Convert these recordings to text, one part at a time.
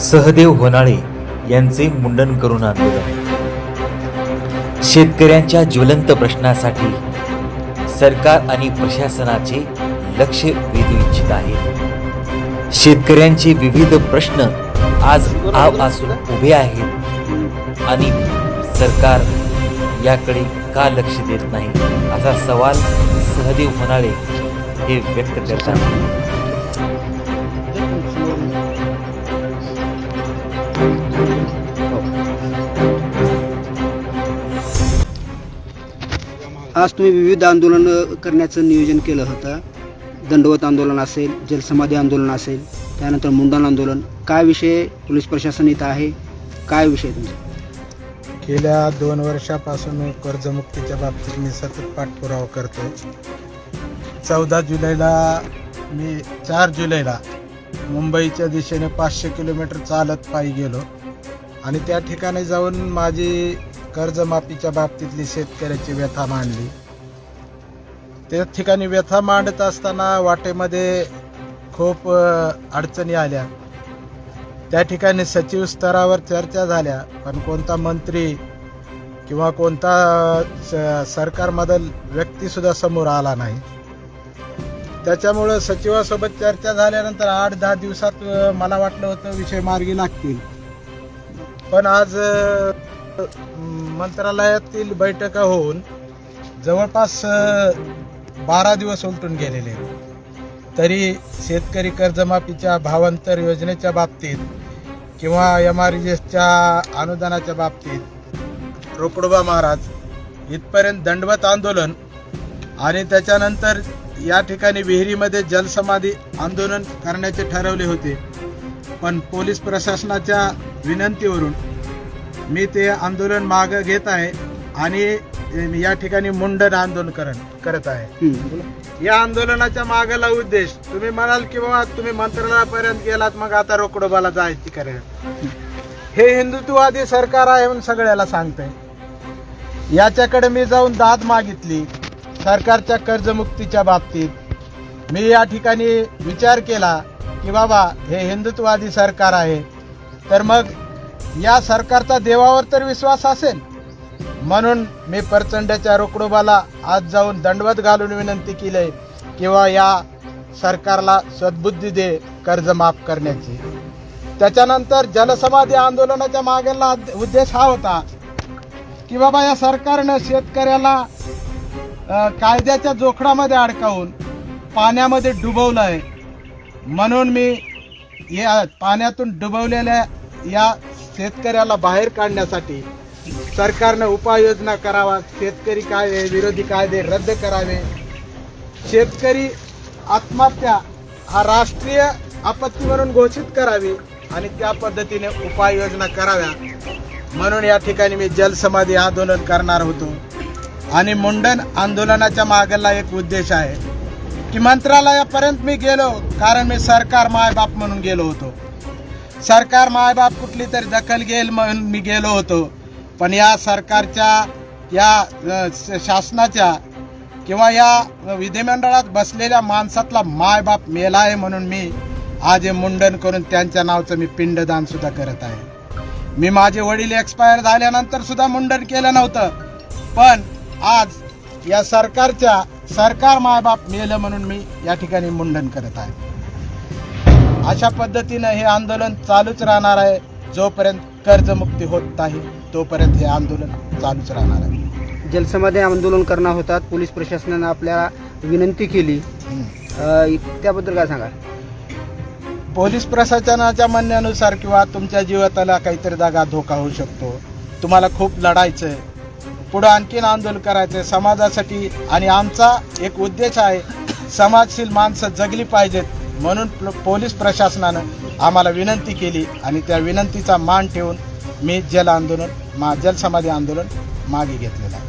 सहदेव होनाळे यांचे मुंडन करून आंदोलन शेतकऱ्यांच्या ज्वलंत प्रश्नासाठी सरकार आणि प्रशासनाचे लक्ष वेधू इच्छित आहे. शेतकऱ्यांचे विविध प्रश्न आज आपासून उभे आहेत आणि सरकार याकडे का लक्ष देत नाही? असा सवाल सहदेव होनाळे हे व्यक्त करतात. आज तुम्ही विविध आंदोलन करण्याचं नियोजन केलं होतं. दंडवत आंदोलन असेल जलसमाधी आंदोलन असेल त्यानंतर मुंडन आंदोलन. काय विषय पोलीस प्रशासन इथं आहे? काय विषय तुमचा? गेल्या दोन वर्षापासून कर्जमुक्तीच्या बाबतीत मी सतत पाठपुरावा करतो चौदा जुलैला मी चार जुलैला मुंबईच्या दिशेने पाचशे किलोमीटर चालत पायी गेलो. आणि त्या ठिकाणी जाऊन माझी कर्जमाफीच्या बाबतीतली शेतकऱ्याची व्यथा मांडली. त्या ठिकाणी व्यथा मांडत असताना वाटेमध्ये खूप अडचणी आल्या. त्या ठिकाणी सचिव स्तरावर चर्चा झाल्या. पण कोणता मंत्री किंवा कोणता स- सरकारमधील व्यक्तीसुद्धा समोर आला नाही. त्याच्यामुळं सचिवासोबत चर्चा झाल्यानंतर आठ दहा दिवसात मला वाटलं होतं विषय मार्गी लागतील. पण आज मंत्रालयातील बैठका होऊन जवळपास बारा दिवस उलटून गेलेले. तरी शेतकरी कर्जमाफीच्या भावांतर योजनेच्या बाबतीत किंवा एम आर एसच्या अनुदानाच्या बाबतीत रोकडोबा महाराज इथपर्यंत दंडवत आंदोलन आणि त्याच्यानंतर या ठिकाणी विहिरीमध्ये जलसमाधी आंदोलन करण्याचे ठरवले होते. पण पोलीस प्रशासनाच्या विनंतीवरून मी ते आंदोलन मागं घेत आहे आणि या ठिकाणी मुंडन आंदोलन करत करत आहे. हं. या आंदोलनाच्या मागाला उद्देश तुम्ही म्हणाल की बाबा तुम्ही मंत्रालयापर्यंत गेलात मग आता रोकडोबाला जायची करेल हे हिंदुत्ववादी सरकार आहे म्हणून सगळ्याला सांगतंय. याच्याकडे मी जाऊन दाद मागितली सरकारच्या कर्जमुक्तीच्या बाबतीत. मी या ठिकाणी विचार केला की बाबा हे हिंदुत्ववादी सरकार आहे तर मग या सरकारचा देवावर तर विश्वास असेल. म्हणून मी प्रचंडच्या रोकडोबाला आज जाऊन दंडवत घालून विनंती केली किंवा या सरकारला सद्बुद्धी दे कर्ज माफ करण्याची. त्याच्यानंतर जलसमाधी आंदोलनाच्या मागेला उद्देश हा होता की बाबा या सरकारनं शेतकऱ्याला कायद्याच्या जोखडामध्ये अडकावून पाण्यामध्ये डुबवलं आहे म्हणून मी या पाण्यातून डुबवलेल्या या शेतकऱ्याला बाहेर काढण्यासाठी सरकारनं उपाययोजना करावा. शेतकरी कायदे विरोधी कायदे रद्द करावे. शेतकरी आत्महत्या हा राष्ट्रीय आपत्ती म्हणून घोषित करावी आणि त्या पद्धतीने उपाययोजना कराव्या. म्हणून या ठिकाणी मी जलसमाधी आंदोलन करणार होतो. आणि मुंडन आंदोलनाच्या मागला एक उद्देश आहे. की मंत्रालयापर्यंत मी गेलो कारण मी सरकार मायबाप म्हणून गेलो होतो. सरकार मायबाप कुठली तरी दखल घेईल म्हणून मी गेलो होतो. पण या सरकारच्या या शासनाच्या किंवा या विधिमंडळात बसलेल्या माणसातला मायबाप मेला आहे म्हणून मी आज हे मुंडन करून त्यांच्या नावचं मी पिंडदान सुद्धा करत आहे. मी माझे वडील एक्सपायर झाल्यानंतर सुद्धा मुंडन केलं नव्हतं. पण आज या सरकारच्या सरकार मायबाप मेलं म्हणून मी या ठिकाणी मुंडन करत आहे. अशा पद्धतीनं हे आंदोलन चालूच राहणार आहे. जोपर्यंत कर्जमुक्ती होत नाही तोपर्यंत हे आंदोलन चालूच राहणार आहे. जलसमाधी आंदोलन करणार होतात. पोलीस प्रशासनानं आपल्याला विनंती केली. त्याबद्दल काय सांगा पोलीस प्रशासनाच्या म्हणण्यानुसार किंवा तुमच्या जीवाला काहीतरी जागा धोका होऊ शकतो. तुम्हाला खूप लढायचं आहे पुढं आणखीन आंदोलन करायचं आहे समाजासाठी आणि आमचा एक उद्देश आहे समाजशील माणसं जगली पाहिजेत. म्हणून पोलीस प्रशासनानं आम्हाला विनंती केली आणि त्या विनंतीचा मान ठेवून मी जल आंदोलन मा जलसमाधी आंदोलन मागे घेतलेलं आहे.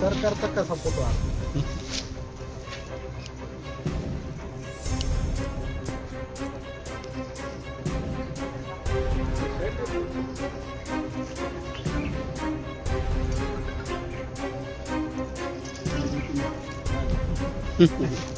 सरकार सरकारचा कसा फोटो आहे Mm-hmm.